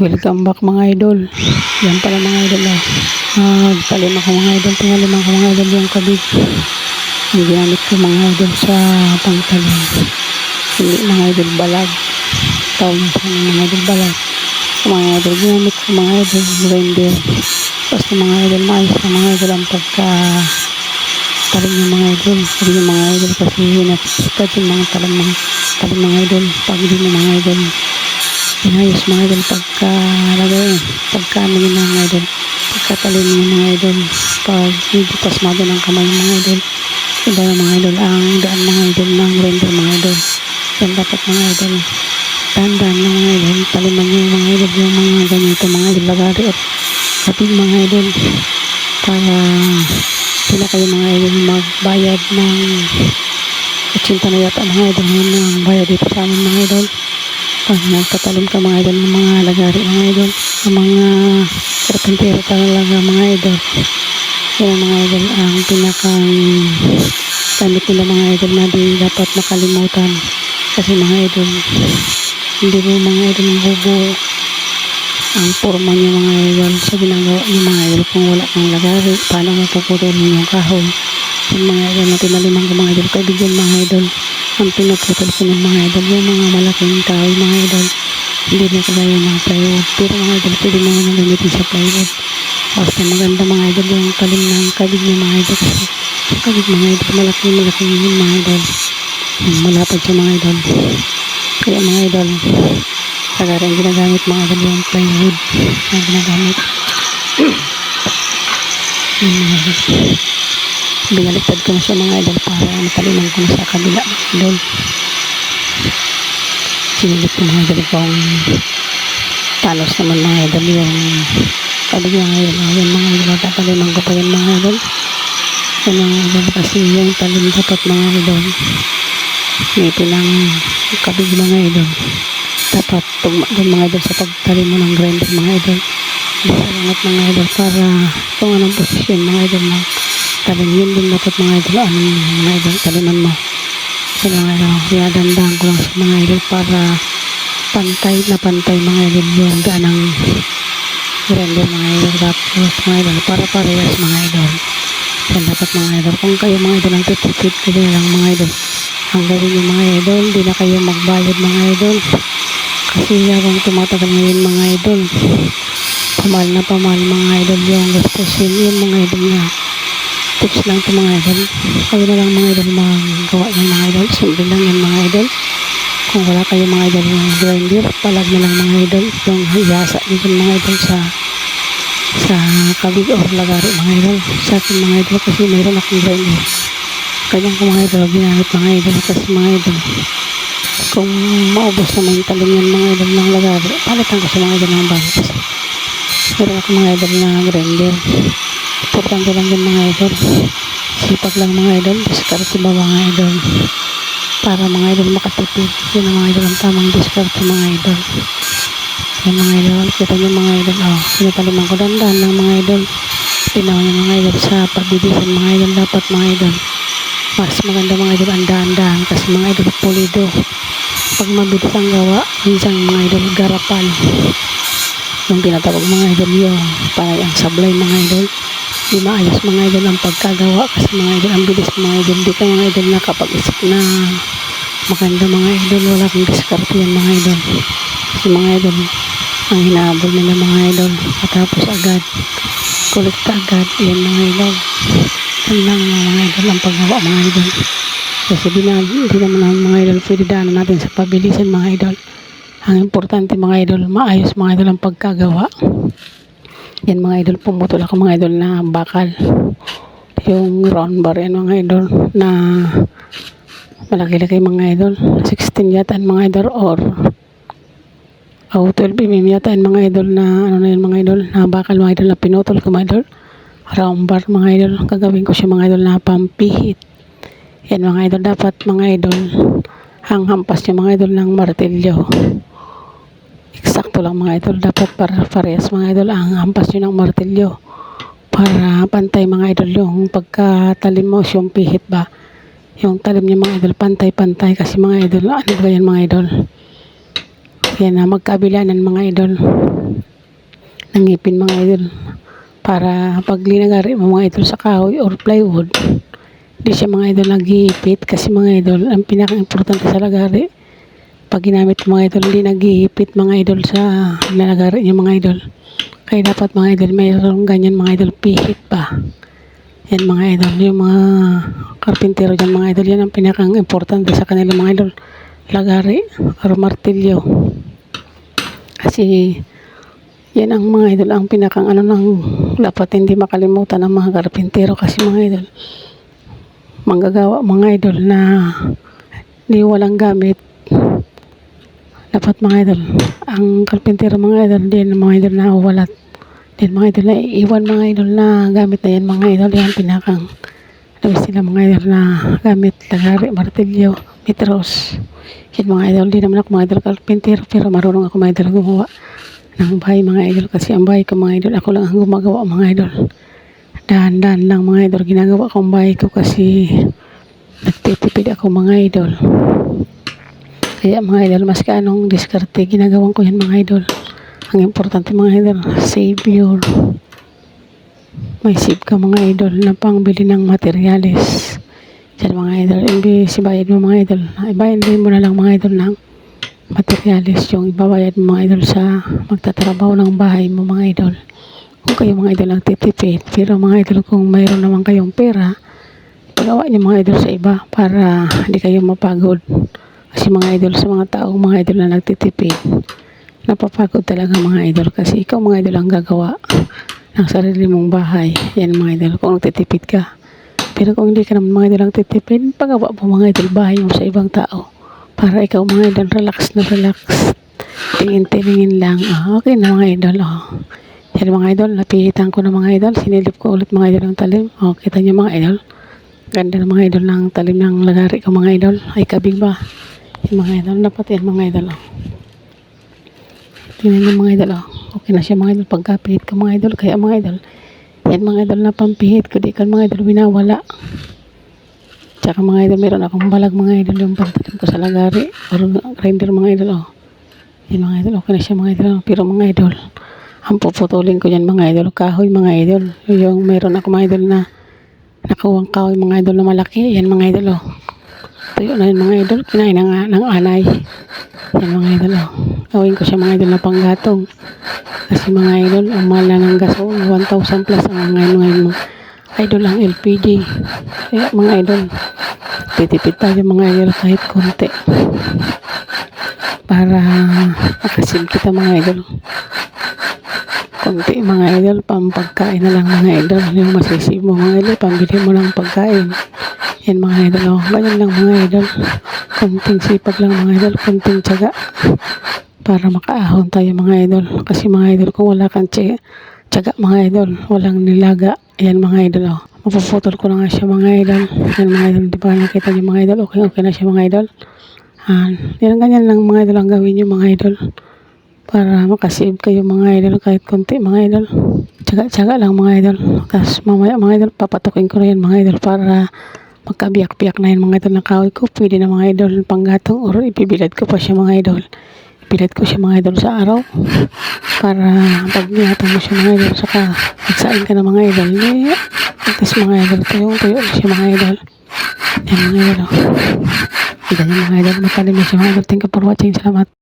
Welcome back mga idol. Yan pala mga idol ah. Nagtalim ako mga idol. Tingalim ako mga idol yung kabig. Yung ginamit ko mga idol sa pangtalim. Hindi mga idol balag. Tawag sa mga idol balag. Mga idol ginamit ko mga idol grinder. Basta mga idol maayos na mga idol ang pagka talim ng mga idol. Sabi ng mga idol kasi hinapsikat yung mga talim mga mga idol. Pag hindi ng mga idol inayos mga idol pagka lagay pagka ano yun mga idol pagkatalim ng mga idol pag hindi pasmado ng kamay ng mga idol iba yung mga idol ang daan mga idol ng render mga idol yan dapat mga idol dahan-dahan ng mga idol taliman nyo mga idol yung mga ganito mga idol lagari at kapig mga idol para sila kayo mga idol magbayad ng 80 na yata mga idol ngayon ang bayad dito sa amin mga idol pag nagtatalim ka mga idol ng mga lagari mga idol. Ng mga karpentero talaga mga idol. Yan ang mga idol ang pinakang gamit nila mga idol na di dapat makalimutan. Kasi mga idol hindi mo mga idol mabubuo ang forma niya mga idol sa ginagawa niyo mga idol. Kung wala kang lagari paano mo puputulin yung kahoy? Yung mga idol na tinaliman ko mga idol kaibigan mga idol ang pinaputol ko ng mga idol yung mga malaking kahoy mga idol hindi na kagaya ng plywood. Pero mga idol pwede mo naman gamitin sa plywood. Basta maganda mga idol yung talim ng kabig ng mga idol. Kasi yung kabig mga idol malaki malaki yun mga idol. Yung malapad sa mga idol. Kaya mga idol kagara ang ginagamit mga idol yung plywood na ginagamit. Yung mga idol binaliktad ko na siya mga idol para mataliman ko na sa kabila mga idol sinilip ko mga idol kung talos naman mga idol yung kabila ngayon yung mga idol tataliman ko pa yun mga idol yung mga idol kasi yung talim dapat mga idol may pinang kabig mga idol dapat tugma din mga idol sa pagtalim mo ng grinder mga idol di sa langat mga idol para kung anong posisyon mga idol ng talim yun din dapat mga idol. Anong mga idol? Taliman mo. Sa mga idol kaya dandahan ko lang sa mga idol para pantay na pantay mga idol yung daan ng grinder mga idol. Tapos mga idol para parehas mga idol. Yan dapat mga idol kung kayo mga idol ang tutipid kayo lang mga idol ang gawin yung mga idol hindi na kayo magbayad mga idol. Kasi habang tumatagal ngayon mga idol pamal na pamal mga idol yung gastusin yun mga idol na tips lang ito mga idol. Kayo na lang mga idol magawa ng mga idol. Simple lang yan mga idol. Kung wala kayo mga idol ng grinder palag na lang mga idol. Yung hiyasa dito mga idol sa sa kabig or lagari mga idol. Sa akin mga idol kasi mayroon akong grinder. Ganyan ko mga idol ginamit mga idol. Kasi mga idol kung maubos naman yung talim yan mga idol ng lagari palitan ko sa mga idol ng bago kasi meron ako mga idol na grinder importante lang din mga idol sipag lang mga idol. Diskarte ba mga idol. Para mga idol makatipid. Yun ang mga idol ang tamang diskarte mga idol. Yan mga idol. Kita nyo mga idol oh, sinataliman ko dandan ng mga idol. Tinaw nyo mga idol sa pagbibisan mga idol. Dapat mga idol mas maganda mga idol ang daan-daan. Kasi mga idol pulido. Pag mabilis ang gawa minsan mga idol garapal. Yung tinatawag mga idol yung parang ang sablay mga idol di maayos mga idol ang pagkagawa kasi mga idol ang bilis mga idol. Di ka mga idol nakapag-isip na. Maganda mga idol. Wala kang diskarte yan mga idol. Kasi mga idol ang hinahabol nila mga idol. Matapos agad. Kolekta agad. Yan mga idol. Yan lang mga idol ang paggawa mga idol. Kasi di, na, di naman mga idol pwede daanan natin sa pabilisan mga idol. Ang importante mga idol maayos mga idol ang pagkagawa yan mga idol pumutol ako mga idol na bakal yung round bar yan mga idol na malaki-laki mga idol 16 yata mga idol or oh 12 mm yata mga idol na ano na yan mga idol na bakal mga idol na pinutol ko mga idol round bar mga idol gagawin ko siya mga idol na pampihit yan mga idol dapat mga idol ang hampas niya mga idol ng martilyo eksakto lang mga idol. Dapat para parehas mga idol ang hampas nyo ng martilyo para pantay mga idol yung pagkatalim mo yung pihit ba? Yung talim niya mga idol pantay pantay kasi mga idol ano ba yan mga idol? Yan na magkabilanan mga idol. Ng ngipin mga idol. Para pag linagari mo mga idol sa kahoy or plywood, di siya mga idol naghihipit kasi mga idol, ang pinaka-importante sa lagari, pag ginamit mga idol, hindi naghihipit mga idol sa lalagari niya mga idol. Kaya dapat mga idol, mayroong ganyan mga idol, pihit pa. Yan mga idol, yung mga karpintero dyan mga idol, yan ang pinakang importante sa kanila mga idol. Lagari or martilyo. Kasi yan ang mga idol, ang pinakang ano ng dapat hindi makalimutan ng mga karpintero kasi mga idol, manggagawa mga idol na di walang gamit. Dapat mga idol, ang karpintero mga idol, din mga idol na walat. Din mga idol na iwan mga idol na gamit na yan mga idol, yan pinakang ano sila mga idol na gamit, lagari, martilyo, metros. Yan mga idol, di naman ako mga idol karpintero pero marunong ako mga idol gumawa ng bahay mga idol kasi ang bahay ko mga idol, ako lang ang gumagawa mga idol. Dahan-dahan lang mga idol, ginagawa ko ang bahay ko kasi nagtitipid ako mga idol. Kaya mga idol, mas kaanong diskarte, ginagawan ko yan mga idol. Ang importante mga idol, save your may save ka mga idol na pangbili ng materyales. Yan mga idol, imbis ibayad mo mga idol, ibayad mo na lang mga idol ng materyales yung ibabayad mo mga idol sa magtatrabaho ng bahay mo mga idol. Kung kayo mga idol ang titipid, pero mga idol kung mayroon naman kayong pera, pagawa niyo mga idol sa iba para hindi kayo mapagod. Kasi mga idol sa mga taong mga idol na nagtitipid, napapagod talaga mga idol kasi ikaw mga idol ang gagawa ng sarili mong bahay. Yan mga idol, kung nagtitipid ka. Pero kung hindi ka naman mga idol ang titipid, pagawa mo mga idol bahay mo sa ibang tao. Para ikaw mga idol, relax na relax. Tingin-tingin lang. Ah, okay na mga idol. Oh. Yan mga idol, napihitan ko na mga idol. Sinilip ko ulit mga idol ang talim. Oh, kita niyo mga idol. Ganda ng mga idol ng talim ng lagari ko mga idol. Ay, kabig ba? Yung mga idol, dapat yan mga idol. Oh. Tingnan niyo mga idol. Oh. Okay na siya mga idol. Pagkapihit ko mga idol. Kaya mga idol, yan mga idol na pampihit ko. Di kan mga idol binawala. Tsaka mga idol, meron akong balag mga idol yung pantalim ko sa lagari. Or grinder mga idol. Oh. Yan mga idol, okay na siya mga idol. Pero mga idol, ang puputulin ko yan mga idol. Kahoy mga idol. Yung meron ako mga idol na nakuwang kahoy mga idol na malaki. Yan mga idol. Oh. Tuyo na yun mga idol. Kinain ng, ng anay. Yan mga idol. Oh. Gawin ko siya mga idol na panggatong. Kasi mga idol, ang mahal na ng gas. Oh, 1,000 plus ang ngayon ngayon mga idol ang LPG. Kaya mga idol, titipid tayo mga idol kahit konti. Para makasim kita mga idol. Konti mga idol, pampagkain na lang mga idol. Yung masisip mo mga idol, pambili mo ng pagkain. Yan mga idol, oh. ganyan lang mga idol. Konting sipag lang mga idol, konting tiyaga. Para makaahon tayo mga idol. Kasi mga idol, kung wala kang tiyaga, tiyaga mga idol, walang nilaga. Yan mga idol, oh. Mapuputol ko na nga siya mga idol. Yan mga idol, di ba nakita niyo mga idol? Okay, okay na siya mga idol. Ah, yan ganyan lang mga idol ang gawin niyo mga idol. Para makasave kayo mga idol kahit konti mga idol. Tsaga-tsaga lang mga idol. Tapos mamaya mga idol, papatukin ko na yan mga idol para magkabiyak-biyak na yan mga idol ng kahoy ko. Pwede na mga idol panggatong or ipibilad ko pa siya mga idol. Ipibilad ko siya mga idol sa araw para pag nihatong mo siya mga idol saka magsain ka na mga idol. At least mga idol, tuyo-tuyo na siya mga idol. Yan mga idol. Oh. Niyo mga idol, matalim na siya mga idol. Thank you for watching. Salamat.